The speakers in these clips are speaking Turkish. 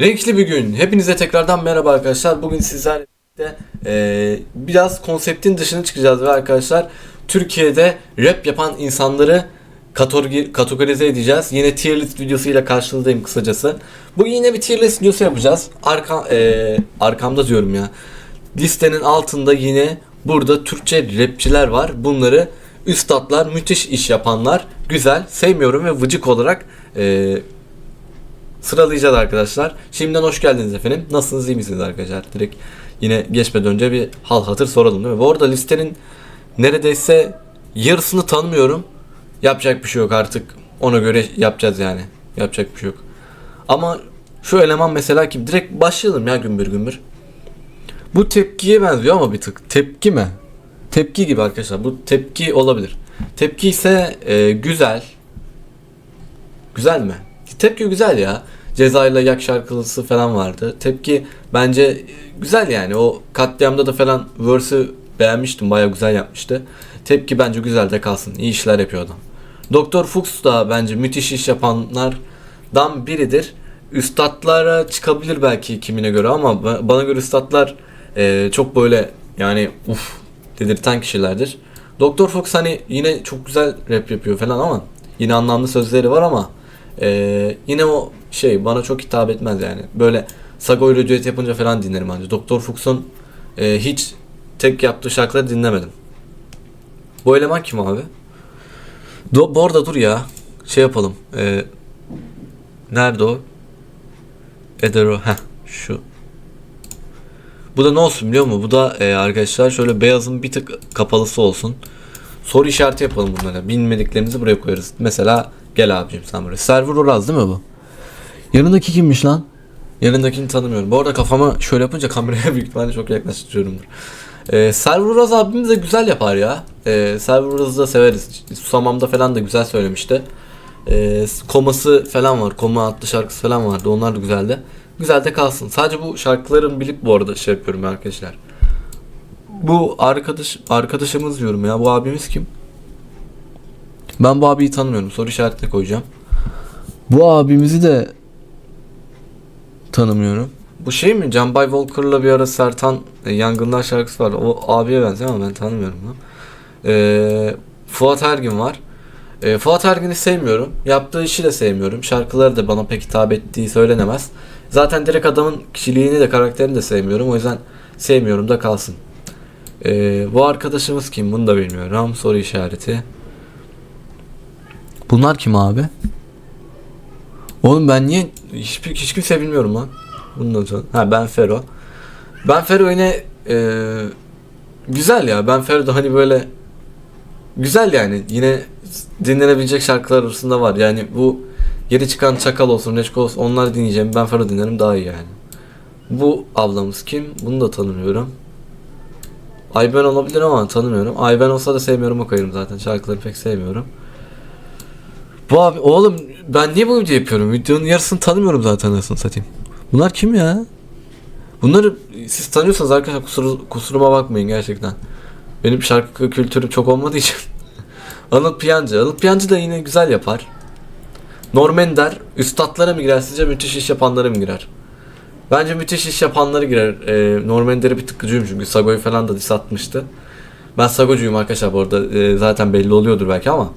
Renkli bir gün. Hepinize tekrardan merhaba arkadaşlar. Bugün sizlerle eee, biraz konseptin dışına çıkacağız ve arkadaşlar Türkiye'de rap yapan insanları kategori- kategorize edeceğiz. Yine tier list videosuyla karşınızdayım kısacası. Bugün yine bir tier list videosu yapacağız. Arka, eee, arkamda diyorum ya. Listenin altında yine burada Türkçe rapçiler var. Bunları üstadlar, müthiş iş yapanlar, güzel, sevmiyorum ve vıcık olarak eee sıralayacağız arkadaşlar. Şimdiden hoş geldiniz efendim. Nasılsınız iyi misiniz arkadaşlar? Direkt yine geçmeden önce bir hal hatır soralım değil mi? Bu arada listenin neredeyse yarısını tanımıyorum. Yapacak bir şey yok artık. Ona göre yapacağız yani. Yapacak bir şey yok. Ama şu eleman mesela kim? Direkt başlayalım ya gümbür gümbür. Bu tepkiye benziyor ama bir tık. Tepki mi? Tepki gibi arkadaşlar. Bu tepki olabilir. Tepki ise e, güzel. Güzel mi? Tepki güzel ya. Cezayla yak şarkısı falan vardı. Tepki bence güzel yani. O katliamda da falan verse'ü beğenmiştim. Baya güzel yapmıştı. Tepki bence güzel de kalsın. İyi işler yapıyor adam. Doktor Fuchs da bence müthiş iş yapanlardan biridir. Üstatlara çıkabilir belki kimine göre ama ba- bana göre üstatlar e, çok böyle yani uf dedirten kişilerdir. Doktor Fox hani yine çok güzel rap yapıyor falan ama yine anlamlı sözleri var ama e, yine o şey bana çok hitap etmez yani. Böyle Sago ile yapınca falan dinlerim ancak. Doktor Fuchs'un e, hiç tek yaptığı şarkıları dinlemedim. Bu eleman kim abi? Do, bu arada dur ya. Şey yapalım. E, nerede o? Edero. Heh şu. Bu da ne olsun biliyor musun? Bu da e, arkadaşlar şöyle beyazın bir tık kapalısı olsun. Soru işareti yapalım bunlara. Bilmediklerimizi buraya koyarız. Mesela gel abicim sen buraya. Server Uraz değil mi bu? Yanındaki kimmiş lan? Yanındakini tanımıyorum. Bu arada kafama şöyle yapınca kameraya büyük ihtimalle çok yaklaştırıyorumdur. Ee, Server Uraz abimiz de güzel yapar ya. Ee, Server Uraz'ı da severiz. Susamam'da falan da güzel söylemişti. Ee, koması falan var. Koma adlı şarkısı falan vardı. Onlar da güzeldi. Güzel de kalsın. Sadece bu şarkıların bilip bu arada şey yapıyorum arkadaşlar. Bu arkadaş arkadaşımız diyorum ya. Bu abimiz kim? Ben bu abiyi tanımıyorum. Soru işaretine koyacağım. Bu abimizi de tanımıyorum. Bu şey mi? Can Bay Walker'la bir ara Sertan e, Yangınlar şarkısı var. O abiye benziyor ama ben tanımıyorum bunu. Ee, Fuat Ergin var. Ee, Fuat Ergin'i sevmiyorum. Yaptığı işi de sevmiyorum. Şarkıları da bana pek hitap ettiği söylenemez. Zaten direkt adamın kişiliğini de karakterini de sevmiyorum. O yüzden sevmiyorum da kalsın. Ee, bu arkadaşımız kim? Bunu da bilmiyorum. Soru işareti. Bunlar kim abi? Oğlum ben niye hiçbir hiç kimse bilmiyorum lan. Bundan sonra. Ha ben Fero. Ben Fero yine e, güzel ya. Ben Fero da hani böyle güzel yani. Yine dinlenebilecek şarkılar arasında var. Yani bu yeni çıkan Çakal olsun, Reçko olsun onları dinleyeceğim. Ben Fero dinlerim daha iyi yani. Bu ablamız kim? Bunu da tanımıyorum. Ayben olabilir ama tanımıyorum. Ayben olsa da sevmiyorum o koyarım zaten. Şarkıları pek sevmiyorum. Bu abi oğlum ben niye bu video yapıyorum? Videonun yarısını tanımıyorum zaten anasını satayım. Bunlar kim ya? Bunları siz tanıyorsanız arkadaşlar kusur, kusuruma bakmayın gerçekten. Benim şarkı kültürüm çok olmadığı için. Anıl Piyancı. Anıl Piyancı da yine güzel yapar. Norm Ender üstadlara mı girer sizce müthiş iş yapanlara mı girer? Bence müthiş iş yapanları girer. Ee, Norm Ender'e bir tık gıcığım çünkü Sago'yu falan da diss atmıştı. Ben Sago'cuyum arkadaşlar bu arada. Ee, zaten belli oluyordur belki ama.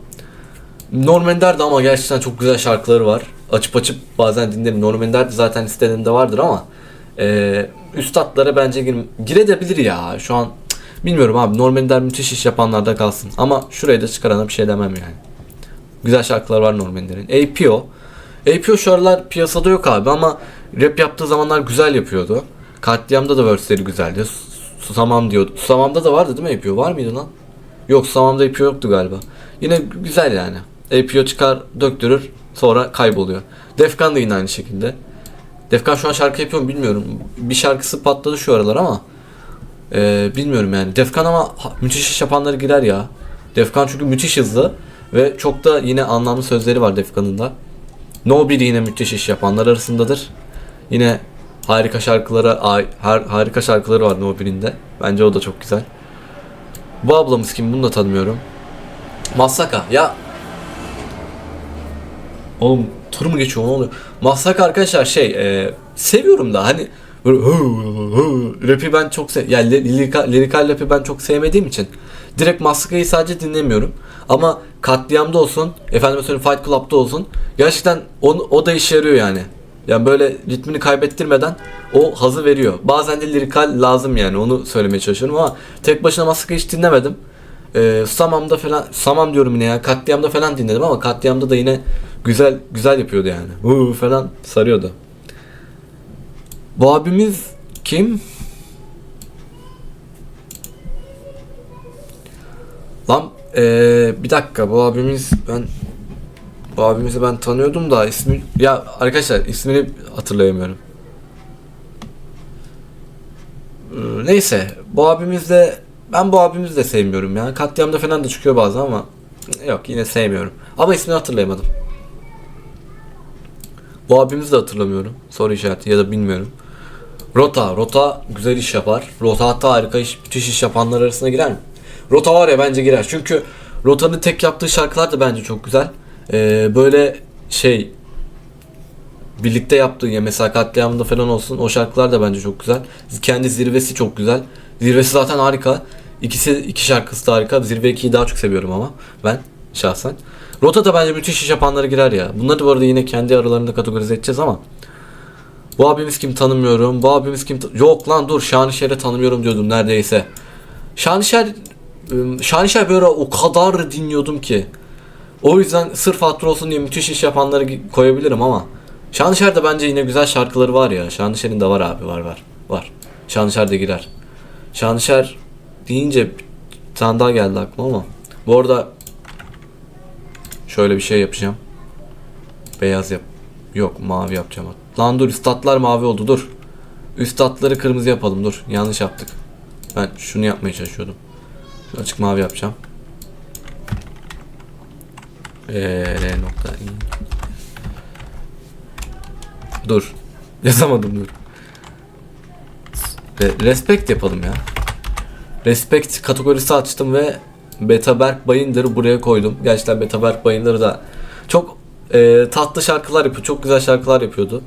Norm Ender de ama gerçekten çok güzel şarkıları var. Açıp açıp bazen dinlerim. Norm Ender de zaten listelerinde vardır ama e, üstadlara bence gir girebilir ya. Şu an bilmiyorum abi. Norm Ender müthiş iş yapanlarda kalsın. Ama şuraya da çıkarana bir şey demem yani. Güzel şarkılar var Norm Ender'in. APO. APO şu aralar piyasada yok abi ama rap yaptığı zamanlar güzel yapıyordu. Katliam'da da verse'leri güzeldi. Susamam diyordu. Susamam'da da vardı değil mi APO? Var mıydı lan? Yok Susamam'da APO yoktu galiba. Yine güzel yani. APO çıkar döktürür sonra kayboluyor. Defkan da yine aynı şekilde. Defkan şu an şarkı yapıyor mu bilmiyorum. Bir şarkısı patladı şu aralar ama ee, bilmiyorum yani. Defkan ama müthiş iş yapanları girer ya. Defkan çünkü müthiş hızlı ve çok da yine anlamlı sözleri var Defkan'ın da. No 1 yine müthiş iş yapanlar arasındadır. Yine harika şarkılara har, harika şarkıları var No 1'in de. Bence o da çok güzel. Bu ablamız kim bunu da tanımıyorum. Masaka ya Oğlum tur mu geçiyor ne oluyor? Maslak arkadaşlar şey e, seviyorum da hani böyle hı, hı, rapi ben çok se yani lirikal, lirikal rapi ben çok sevmediğim için direkt Maslak'ı sadece dinlemiyorum. Ama katliamda olsun, efendim söyleyeyim Fight Club'da olsun gerçekten o, o da işe yarıyor yani. Yani böyle ritmini kaybettirmeden o hazı veriyor. Bazen de lirikal lazım yani onu söylemeye çalışıyorum ama tek başına Maslak'ı hiç dinlemedim. Ee, Samam'da falan Samam diyorum yine ya Katliam'da falan dinledim ama Katliam'da da yine güzel güzel yapıyordu yani. Uuu falan sarıyordu. Bu abimiz kim? Lan ee, bir dakika bu abimiz ben bu abimizi ben tanıyordum da ismi ya arkadaşlar ismini hatırlayamıyorum. Neyse bu abimiz de ben bu abimizi de sevmiyorum ya. Katliamda falan da çıkıyor bazen ama yok yine sevmiyorum. Ama ismini hatırlayamadım. Bu abimizi de hatırlamıyorum. Soru işareti ya da bilmiyorum. Rota. Rota güzel iş yapar. Rota hatta harika iş, müthiş iş yapanlar arasına girer mi? Rota var ya bence girer. Çünkü Rota'nın tek yaptığı şarkılar da bence çok güzel. Ee, böyle şey birlikte yaptığı ya mesela katliamda falan olsun o şarkılar da bence çok güzel. Kendi zirvesi çok güzel. Zirvesi zaten harika. İkisi iki şarkısı da harika. Zirve 2'yi daha çok seviyorum ama ben şahsen. Rota da bence müthiş iş yapanlara girer ya. Bunları bu arada yine kendi aralarında kategorize edeceğiz ama. Bu abimiz kim tanımıyorum. Bu abimiz kim Yok lan dur Şanışer'i tanımıyorum diyordum neredeyse. Şanışer Şanışer böyle o kadar dinliyordum ki. O yüzden sırf hatır olsun diye müthiş iş yapanları koyabilirim ama Şanışer'de bence yine güzel şarkıları var ya. Şanışer'in de var abi var var. Var. Şanışer de girer. Şanışer deyince bir tane daha geldi aklıma ama bu arada şöyle bir şey yapacağım. Beyaz yap. Yok mavi yapacağım. Lan dur üstatlar mavi oldu dur. Üstatları kırmızı yapalım dur. Yanlış yaptık. Ben şunu yapmaya çalışıyordum. Açık mavi yapacağım. Eee nokta. Dur. Yazamadım dur. Re- respect yapalım ya. Respect kategorisi açtım ve Betaberk Bayındır'ı buraya koydum. Gerçekten Betaberk Bayındır da çok e, tatlı şarkılar yapıyor. Çok güzel şarkılar yapıyordu.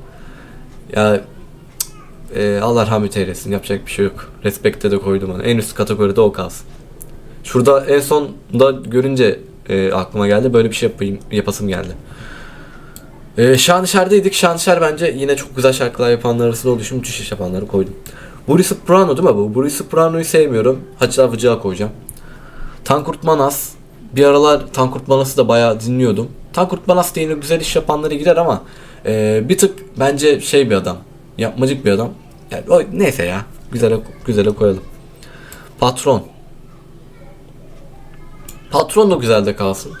Ya e, Allah rahmet eylesin. Yapacak bir şey yok. Respect'te de koydum onu. En üst kategoride o kalsın. Şurada en son da görünce e, aklıma geldi. Böyle bir şey yapayım, yapasım geldi. E, Şanışer'deydik. Şanışer bence yine çok güzel şarkılar yapanlar arasında olduğu için müthiş iş yapanları koydum. Boris Soprano değil mi bu? Boris Soprano'yu sevmiyorum. Hacı Avcı'ya koyacağım. Tankurt Manas. Bir aralar Tankurt Manas'ı da bayağı dinliyordum. Tankurt Manas yine güzel iş yapanları girer ama e, bir tık bence şey bir adam. Yapmacık bir adam. Yani o, neyse ya. Güzele, güzele koyalım. Patron. Patron da güzel de kalsın.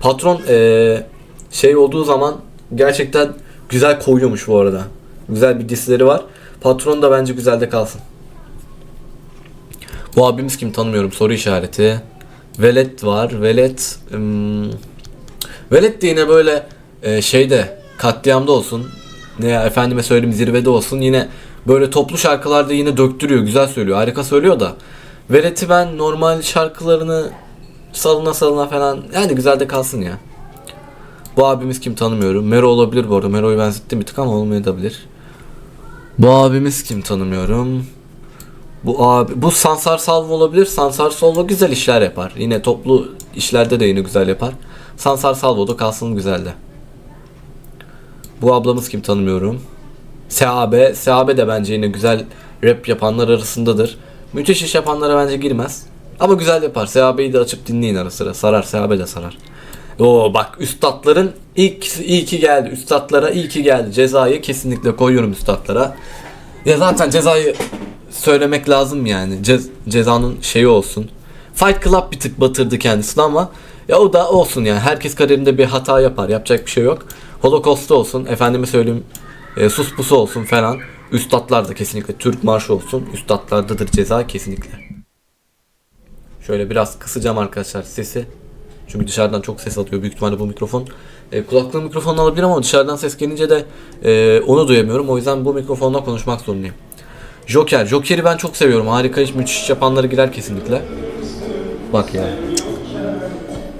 Patron e, şey olduğu zaman gerçekten güzel koyuyormuş bu arada. Güzel bir disleri var. Patron da bence güzel de kalsın. Bu abimiz kim tanımıyorum soru işareti. Velet var. Velet ım, Velet de yine böyle e, şeyde katliamda olsun. Ne ya, efendime söyleyeyim zirvede olsun. Yine böyle toplu şarkılarda yine döktürüyor. Güzel söylüyor. Harika söylüyor da. Velet'i ben normal şarkılarını salına salına falan yani güzel de kalsın ya. Bu abimiz kim tanımıyorum. Mero olabilir bu arada. Mero'yu benzettim bir tık ama olmayabilir. Bu abimiz kim tanımıyorum. Bu abi bu Sansar Salvo olabilir. Sansar Salvo güzel işler yapar. Yine toplu işlerde de yine güzel yapar. Sansar Salvo da kalsın güzelde. Bu ablamız kim tanımıyorum. Seabe. Seabe de bence yine güzel rap yapanlar arasındadır. Müthiş iş yapanlara bence girmez. Ama güzel yapar. Seabe'yi de açıp dinleyin ara sıra. Sarar. Seabe de sarar. Oo bak üstadların ilk iyi ki geldi. Üstadlara iyi ki geldi. Cezayı kesinlikle koyuyorum üstadlara. Ya zaten cezayı söylemek lazım yani. Cez- cezanın şeyi olsun. Fight Club bir tık batırdı kendisini ama ya o da olsun yani. Herkes kariyerinde bir hata yapar. Yapacak bir şey yok. Holocaust olsun. Efendime söyleyeyim. E, sus pusu olsun falan. Üstadlar da kesinlikle. Türk marşı olsun. Üstadlardadır ceza kesinlikle. Şöyle biraz kısacağım arkadaşlar sesi. Çünkü dışarıdan çok ses alıyor büyük ihtimalle bu mikrofon. E, kulaklığın mikrofonunu alabilirim ama dışarıdan ses gelince de e, onu duyamıyorum. O yüzden bu mikrofonla konuşmak zorundayım. Joker. Joker'i ben çok seviyorum. Harika iş, müthiş iş yapanları girer kesinlikle. Bak ya.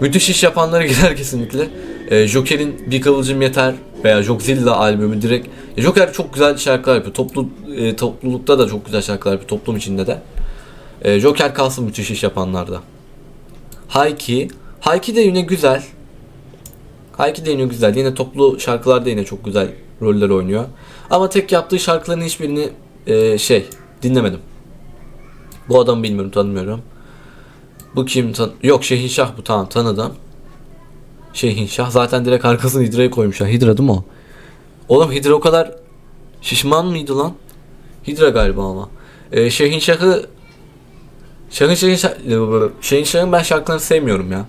Müthiş iş yapanları girer kesinlikle. E, Joker'in bir kıvılcım yeter veya Jockzilla albümü direkt ya Joker çok güzel şarkılar yapıyor. Toplu e, toplulukta da çok güzel şarkılar yapıyor. Toplum içinde de. E, Joker kalsın müthiş iş yapanlarda. Hayki. Hayki de yine güzel. Hayki de yine güzel. Yine toplu şarkılarda yine çok güzel roller oynuyor. Ama tek yaptığı şarkıların hiçbirini e, şey dinlemedim. Bu adamı bilmiyorum tanımıyorum. Bu kim? Tan Yok Şehinşah bu tamam tanıdım. Şehinşah zaten direkt arkasına Hidra'yı koymuşlar. Hidra değil mi o? Oğlum Hidra o kadar şişman mıydı lan? Hidra galiba ama. Ee, Şehinşah'ı Şahın Şehinşah Şehinşah'ın ben şarkılarını sevmiyorum ya.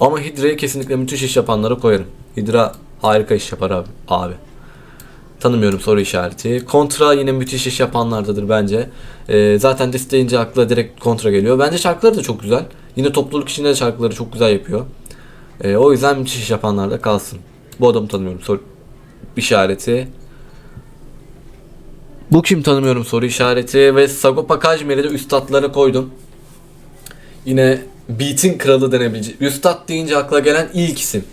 Ama Hidra'yı kesinlikle müthiş iş yapanlara koyarım. Hidra harika iş yapar abi. abi. Tanımıyorum soru işareti. Kontra yine müthiş iş yapanlardadır bence. Ee, zaten dis deyince akla direkt kontra geliyor. Bence şarkıları da çok güzel. Yine topluluk içinde de şarkıları çok güzel yapıyor. Ee, o yüzden müthiş iş yapanlarda kalsın. Bu adamı tanımıyorum soru işareti. Bu kim tanımıyorum soru işareti ve Sagopa Kajmer'i de üstadlara koydum. Yine beat'in kralı denebilecek. Üstad deyince akla gelen ilk isim.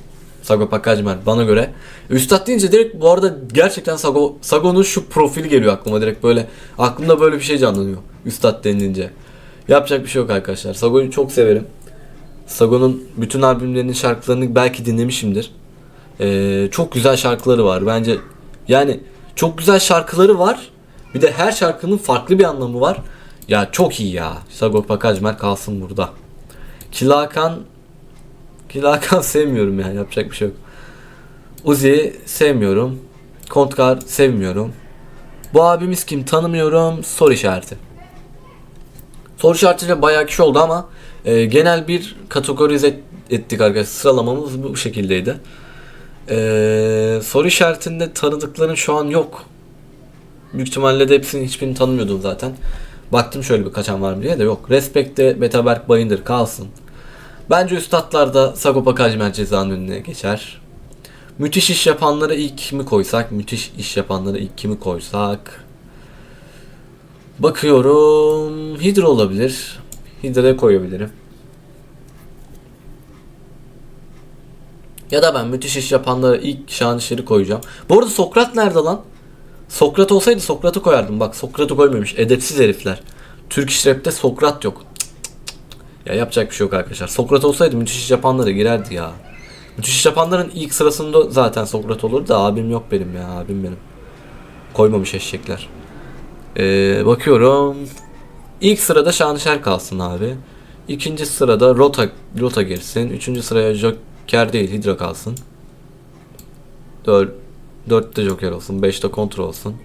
Sagopa Kajmer bana göre. Üstad deyince direkt bu arada gerçekten Sago, Sago'nun şu profili geliyor aklıma direkt böyle. Aklımda böyle bir şey canlanıyor. Üstad denilince. Yapacak bir şey yok arkadaşlar. Sago'yu çok severim. Sago'nun bütün albümlerinin şarkılarını belki dinlemişimdir. Ee, çok güzel şarkıları var. Bence yani çok güzel şarkıları var. Bir de her şarkının farklı bir anlamı var. Ya çok iyi ya. Sagopa Kajmer kalsın burada. Kilakan Kilakan sevmiyorum yani yapacak bir şey yok. Uzi sevmiyorum. Kontkar sevmiyorum. Bu abimiz kim tanımıyorum. Soru işareti. Soru işaretiyle bayağı kişi oldu ama e, genel bir kategorize ettik arkadaşlar. Sıralamamız bu şekildeydi. E, soru işaretinde tanıdıklarım şu an yok. Büyük ihtimalle de hepsini hiçbirini tanımıyordum zaten. Baktım şöyle bir kaçan var mı diye de yok. Respekte Betaberk Bayındır kalsın. Bence üstadlarda Sagopa Kajmer cezanın önüne geçer. Müthiş iş yapanlara ilk kimi koysak? Müthiş iş yapanlara ilk kimi koysak? Bakıyorum. Hidra olabilir. Hidra'ya koyabilirim. Ya da ben müthiş iş yapanlara ilk Şanışer'i koyacağım. Bu arada Sokrat nerede lan? Sokrat olsaydı Sokrat'ı koyardım. Bak Sokrat'ı koymamış. Edepsiz herifler. Türk iş rapte Sokrat yok. Ya yapacak bir şey yok arkadaşlar. Sokrat olsaydı müthiş iş yapanlara girerdi ya. Müthiş iş yapanların ilk sırasında zaten Sokrat olurdu da abim yok benim ya. Abim benim. Koymamış eşekler. Ee, bakıyorum. İlk sırada Şanışer kalsın abi. İkinci sırada Rota Rota girsin. Üçüncü sıraya Joker değil Hydra kalsın. Dört, dörtte Joker olsun. Beşte kontrol olsun.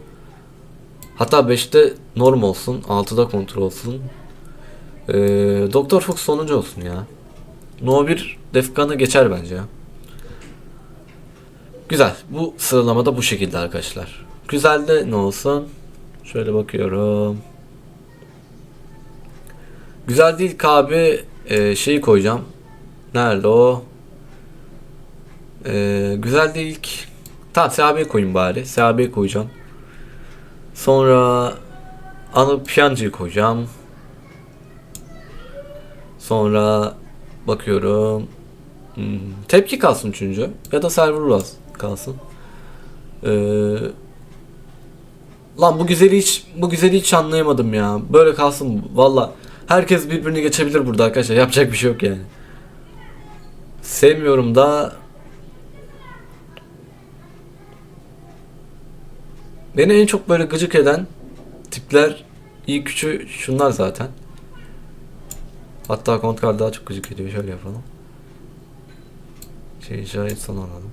Hatta beşte norm olsun. Altıda kontrol olsun. Ee, Doktor Fox sonuncu olsun ya. No 1 Defkan'ı geçer bence ya. Güzel. Bu sıralamada bu şekilde arkadaşlar. Güzel de ne olsun? Şöyle bakıyorum. Güzel değil abi e, şeyi koyacağım. Nerede o? E, güzel değil ki. Tamam SAB'yi koyayım bari. SAB'yi koyacağım. Sonra Anıl Piyancı'yı koyacağım. Sonra bakıyorum. Hmm, tepki kalsın üçüncü. Ya da Server Uraz kalsın. Ee, lan bu güzeli hiç bu güzeli hiç anlayamadım ya. Böyle kalsın valla. Herkes birbirini geçebilir burada arkadaşlar. Yapacak bir şey yok yani. Sevmiyorum da Beni en çok böyle gıcık eden tipler iyi küçü şunlar zaten. Hatta Kontkar daha çok gıcık ediyor. Şöyle yapalım. Şey şahit son alalım.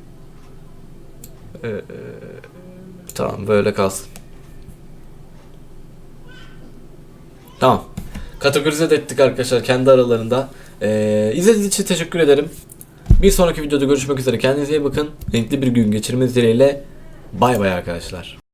Ee, tamam böyle kalsın. Tamam. Kategorize de ettik arkadaşlar kendi aralarında. Ee, izlediğiniz için teşekkür ederim. Bir sonraki videoda görüşmek üzere. Kendinize iyi bakın. Renkli bir gün geçirmeniz dileğiyle. Bay bay arkadaşlar.